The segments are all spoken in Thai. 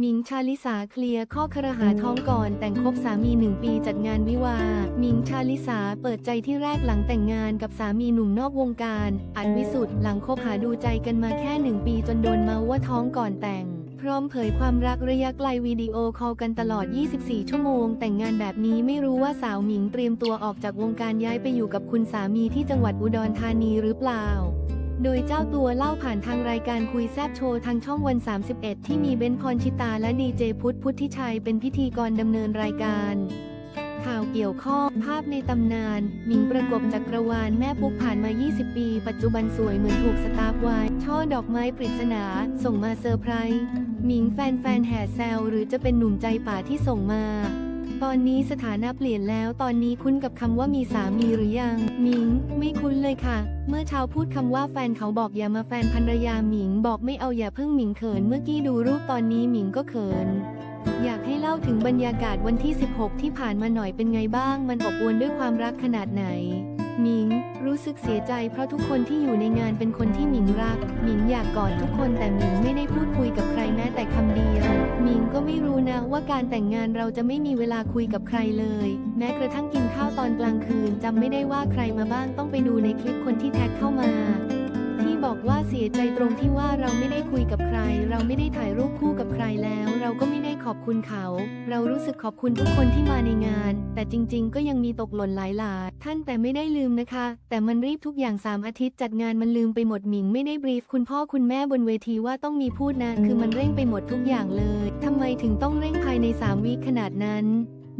หมิงชาลิสาเคลียร์ข้อครหาท้องก่อนแต่งคบสามีหนึ่งปีจัดงานวิวาหมิงชาลิสาเปิดใจที่แรกหลังแต่งงานกับสามีหนุ่มนอกวงการอันวิสุทธ์หลังคบหาดูใจกันมาแค่หนึ่งปีจนโดนเมาว่าท้องก่อนแต่ง พร้อมเผยความรักระยะไกลวิดีโอคอลกันตลอด 24 ชั่วโมง แต่งงานแบบนี้ไม่รู้ว่าสาวหมิงเตรียมตัวออกจากวงการย้ายไปอยู่กับคุณสามีที่จังหวัดอุดรธานีหรือเปล่า โดยเจ้าตัวเล่าผ่านทางรายการคุยแซบโชว์ทางช่องวัน 31 ที่มีเบนพรชิตาและดีเจพุทธพุทธิชัยเป็นพิธีกรดำเนินรายการ ข่าวเกี่ยวข้องภาพในตำนาน หมิงประกบจักรวาลแม่ปุ๊กผ่านมา 20 ปี ปัจจุบันสวยเหมือนถูกสตาร์ฟไว้ช่อดอกไม้ปริศนา ส่งมาเซอร์ไพรส์หมิงแฟนๆแห่แซวหรือจะเป็นหนุ่มใจป่าที่ส่งมา ตอนนี้สถานะเปลี่ยนแล้วตอนนี้คุ้นกับคำว่ามีสามีหรือยัง หมิง ไม่คุ้นเลยค่ะ เมื่อเช้าพูดคำว่าแฟนเขาบอกอย่ามาแฟนภรรยาหมิงบอกไม่เอาอย่าเพิ่งหมิงเขิน เมื่อกี้ดูรูปตอนนี้หมิงก็เขิน อยากให้เล่าถึงบรรยากาศวันที่ 16 ที่ผ่านมาหน่อยเป็นไงบ้าง มันอบอวลด้วยความรักขนาดไหน หมิง รู้สึกเสียใจเพราะทุกคนที่อยู่ในงานเป็นคนที่หมิงรัก หมิงอยากกอดทุกคนแต่หมิงไม่ได้พูดคุยกับใครแม้แต่คำเดียว หมิงก็ไม่รู้นะว่าการแต่งงานเราจะไม่มีเวลาคุยกับใครเลย แม้กระทั่งกินข้าวตอนกลางคืนจำไม่ได้ว่าใครมาบ้างต้องไปดูในคลิปคนที่ สียใจตรงที่ว่าเราไม่ได้คุยกับใคร เราไม่ได้ถ่ายรูปคู่กับใครแล้ว เราก็ไม่ได้ขอบคุณเขา เรารู้สึกขอบคุณทุกคนที่มาในงาน แต่จริง ๆ ก็ยังมีตกหล่นหลายหลาท่านแต่ไม่ได้ลืมนะคะ แต่มันรีบทุกอย่าง 3 อาทิตย์จัดงานมันลืมไปหมดหมิงไม่ได้บรีฟคุณพ่อคุณแม่บนเวทีว่าต้องมีพูดนะคือมันเร่งไปหมดทุกอย่างเลยทำไมถึงต้องเร่งภายใน3วีคขนาดนั้น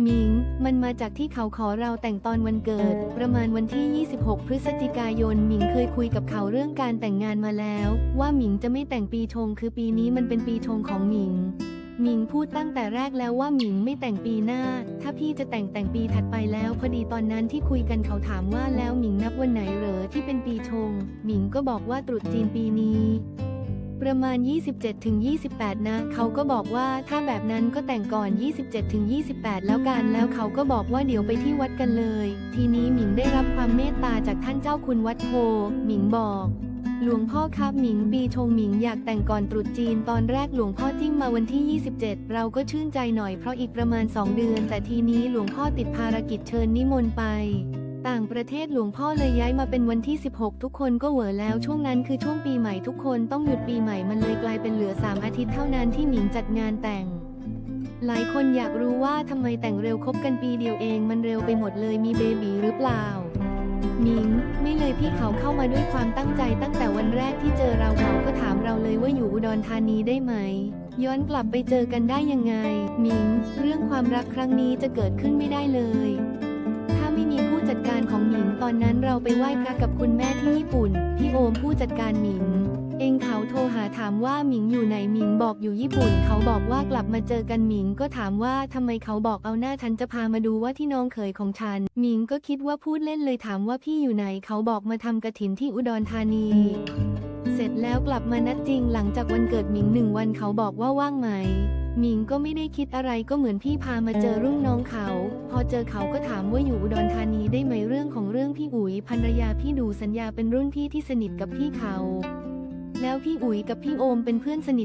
มิง มันมาจากที่เขาขอเราแต่งตอนวันเกิด ประมาณวันที่ 26 พฤศจิกายนหมิงเคยคุยกับเขาเรื่องการแต่งงานมาแล้ว ว่าหมิงจะไม่แต่งปีชง คือปีนี้มันเป็นปีชงของหมิงหมิงพูดตั้งแต่แรกแล้วว่าหมิงไม่แต่งปีหน้า ถ้าพี่จะแต่งแต่งปีถัดไปแล้ว พอดีตอนนั้นที่คุยกันเขาถามว่าแล้วหมิงนับวันไหนเหรอที่เป็นปีชง หมิงก็บอกว่าตรุษจีนปีนี้ ประมาณ 27-28 นะ เขาก็บอกว่าถ้าแบบนั้นก็แต่งก่อน 27-28 แล้วกัน แล้วเขาก็บอกว่าเดี๋ยวไปที่วัดกันเลย ทีนี้หมิงได้รับความเมตตาจากท่านเจ้าคุณวัดโพ หมิงบอกหลวงพ่อครับหมิงปีชงหมิงอยากแต่งก่อนตรุษจีนตอนแรกหลวงพ่อจิ้มมาวันที่ 27 เราก็ชื่นใจหน่อยเพราะอีกประมาณ 2 เดือน แต่ทีนี้หลวงพ่อติดภารกิจเชิญนิมนต์ไป ต่างประเทศหลวงพ่อเลยย้ายมาเป็นวันที่ 16 ทุกคนก็เหวอแล้วช่วงนั้นคือช่วงปีใหม่ทุกคนต้องหยุดปีใหม่มันเลยกลายเป็นเหลือ 3 อาทิตย์เท่านั้นที่หมิงจัดงานแต่ง หลายคนอยากรู้ว่าทำไมแต่งเร็วคบกันปีเดียวเองมันเร็วไปหมดเลยมีเบบีหรือเปล่าหมิงไม่เลยพี่เขาเข้ามาด้วยความตั้งใจตั้งแต่วันแรกที่เจอเราเขาก็ถามเราเลยว่าอยู่อุดรธานีได้ไหม ย้อนกลับไปเจอกันได้ยังไงหมิง เรื่องความรักครั้งนี้จะเกิดขึ้นไม่ได้เลย ถ้าไม่มี จัดการของหมิงตอนนั้นเราไปไหว้พระกับคุณแม่ที่ญี่ปุ่น พี่โอมผู้จัดการหมิง เองเขาโทรหาถามว่าหมิงอยู่ไหนหมิงบอกอยู่ญี่ปุ่น เขาบอกว่ากลับมาเจอกันหมิงก็ถามว่าทำไมเขาบอกเอาหน้าฉันจะพามาดูว่าที่น้องเขยของฉัน หมิงก็คิดว่าพูดเล่นเลยถามว่าพี่อยู่ไหนเขาบอกมาทำกระถินที่อุดรธานีเสร็จแล้วกลับมานัดจริงหลังจากวันเกิดหมิงหนึ่งวันเขาบอกว่าว่างไหม หมิงก็ไม่ได้คิดอะไรก็เหมือนพี่พามาเจอรุ่นน้องเขา พอเจอเขาก็ถามว่าอยู่อุดรธานีได้ไหมเรื่องของเรื่องพี่อุ๋ยภรรยาพี่ดูสัญญาเป็นรุ่นพี่ที่สนิทกับพี่เขา แล้วพี่อุ๋ยกับพี่โอมเป็นเพื่อนสนิท